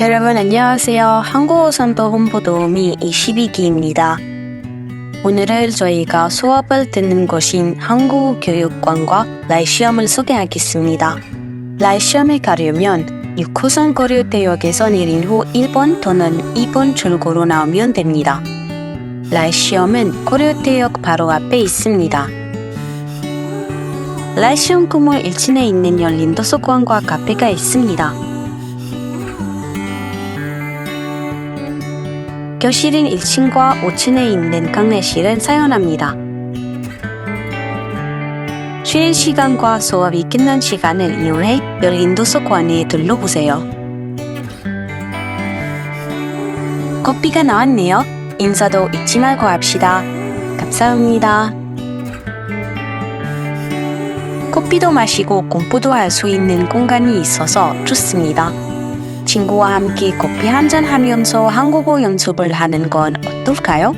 여러분 안녕하세요. 한국어 선도 홍보 도우미 22기입니다. 오늘은 저희가 수업을 듣는 곳인 한국교육관과 라이시험을 소개하겠습니다. 라이시험에 가려면 6호선 고려대역에서 내린 후 1번 또는 2번 출구로 나오면 됩니다. 라이시험은 고려대역 바로 앞에 있습니다. 라이시험 건물 1층에 있는 열린 도서관과 카페가 있습니다. 교실은 1층과 5층에 있는 강례실은 사용합니다. 쉬는 시간과 수업이 끝난 시간을 이용해 열린 도서관에 둘러보세요. 커피가 나왔네요. 인사도 잊지 말고 합시다. 감사합니다. 커피도 마시고 공부도 할 수 있는 공간이 있어서 좋습니다. 친구와 함께 커피 한잔 하면서 한국어 연습을 하는 건 어떨까요?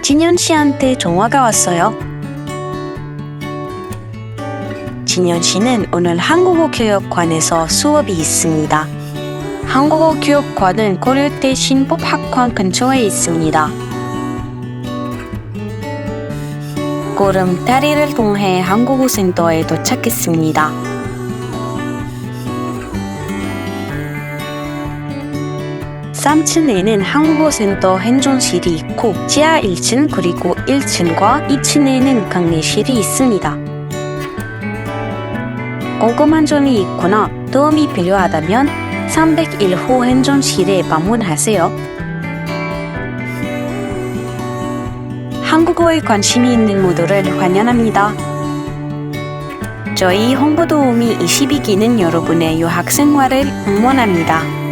진현 씨한테 전화가 왔어요. 진현 씨는 오늘 한국어 교육관에서 수업이 있습니다. 한국어 교육관은 고려대 신법학관 근처에 있습니다. 구름다리를 통해 한국어 센터에 도착했습니다. 삼층에는 한국어 센터 행정실이 있고 지하 1층 그리고 1층과 2층에는 강의실이 있습니다. 궁금한 점이 있거나 도움이 필요하다면 301호 행정실에 방문하세요. 한국어에 관심이 있는 모두를 환영합니다. 저희 홍보도우미 22기는 여러분의 유학생활을 응원합니다.